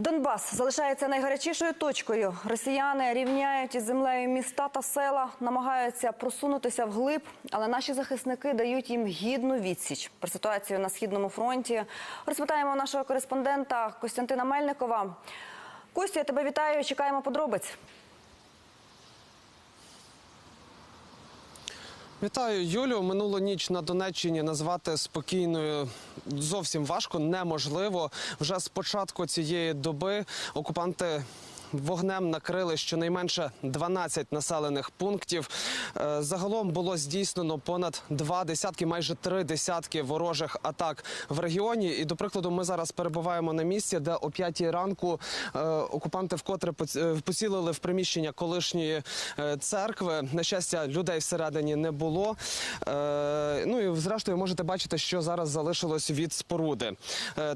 Донбас залишається найгарячішою точкою. Росіяни рівняють із землею міста та села, намагаються просунутися вглиб, але наші захисники дають їм гідну відсіч. Про ситуацію на східному фронті розпитаємо нашого кореспондента Костянтина Мельникова. Костю, я тебе вітаю. Чекаємо подробиць. Вітаю, Юлю. Минулу ніч на Донеччині назвати спокійною зовсім важко, неможливо. Вже з початку цієї доби окупанти. Вогнем накрили щонайменше 12 населених пунктів. Е, Загалом було здійснено понад два десятки, майже три десятки ворожих атак в регіоні. І до прикладу, ми зараз перебуваємо на місці, де о п'ятій ранку е, окупанти вкотре е, поцілили в приміщення колишньої церкви. На щастя, людей всередині не було. Ну і зрештою можете бачити, що зараз залишилось від споруди.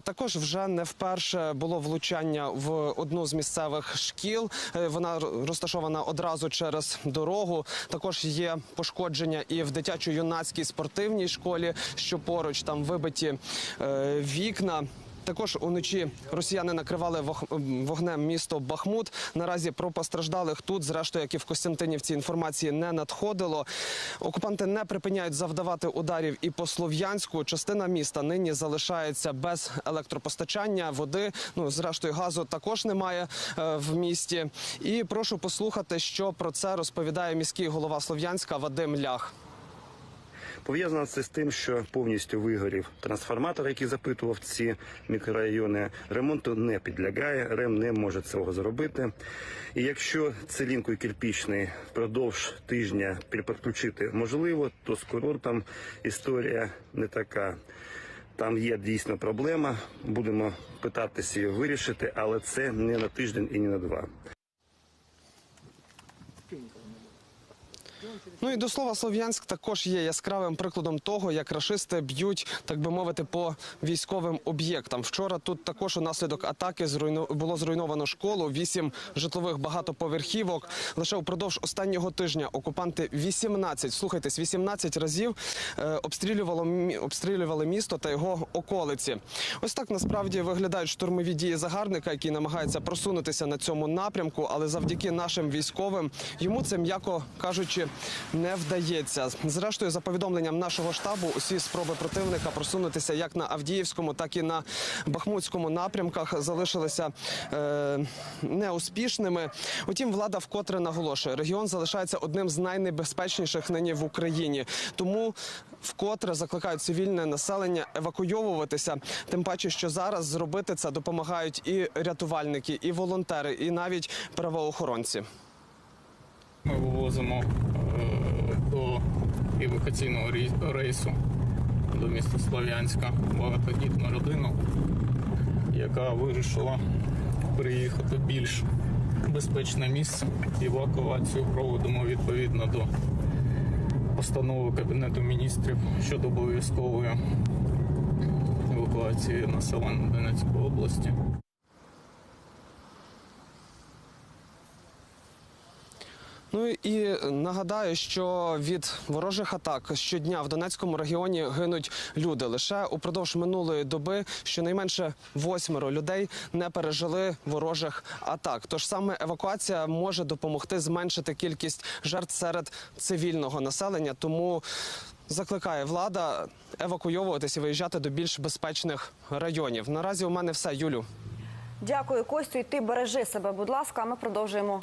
Також вже не вперше було влучання в одну з місцевих шкіл. Е, Вона розташована одразу через дорогу. Також є пошкодження і в дитячо-юнацькій спортивній школі, що поруч там вибиті е, вікна. Також уночі росіяни накривали вог- вогнем місто Бахмут. Наразі про постраждалих тут, зрештою, як і в Костянтинівці, інформації не надходило. Окупанти не припиняють завдавати ударів і по Слов'янську. Частина міста нині залишається без електропостачання, води. Ну зрештою, газу також немає е, в місті. І прошу послухати, що про це розповідає міський голова Слов'янська Вадим Лях. Пов'язано це з тим, що повністю вигорів трансформатор, який запитував ці мікрорайони. Ремонту не підлягає, РЕМ не може цього зробити. І якщо целінку кирпічний впродовж тижня підключити можливо, то з курортом історія не така. Там є дійсно проблема. Будемо питатися її вирішити, але це не на тиждень і не на два. Ну і до слова, Слов'янськ також є яскравим прикладом того, як рашисти б'ють, так би мовити, по військовим об'єктам. Вчора тут також унаслідок атаки було зруйновано школу, вісім житлових багатоповерхівок. Лише упродовж останнього тижня окупанти 18, слухайтесь, 18 разів е, обстрілювало мі- обстрілювали місто та його околиці. Ось так насправді виглядають штурмові дії загарбника, який намагається просунутися на цьому напрямку, але завдяки нашим військовим йому це м'яко кажучи не вдається. Зрештою, за повідомленням нашого штабу, усі спроби противника просунутися як на Авдіївському, так і на Бахмутському напрямках залишилися е, неуспішними. Утім, влада вкотре наголошує, регіон залишається одним з найнебезпечніших нині в Україні. Тому вкотре закликають цивільне населення евакуйовуватися. Тим паче, що зараз зробити це допомагають і рятувальники, і волонтери, і навіть правоохоронці. Ми вивозимо до евакуаційного рейсу до міста Слов'янська багатодітну родину, яка вирішила переїхати в більш безпечне місце. Евакуацію проводимо відповідно до постанови Кабінету міністрів щодо обов'язкової евакуації населення Донецької області. Ну і нагадаю, що від ворожих атак щодня в Донецькому регіоні гинуть люди. Лише упродовж минулої доби щонайменше восьмеро людей не пережили ворожих атак. Тож саме евакуація може допомогти зменшити кількість жертв серед цивільного населення. Тому закликає влада евакуйовуватися і виїжджати до більш безпечних районів. Наразі у мене все, Юлю. Дякую, Костю. І ти бережи себе, будь ласка. Ми продовжуємо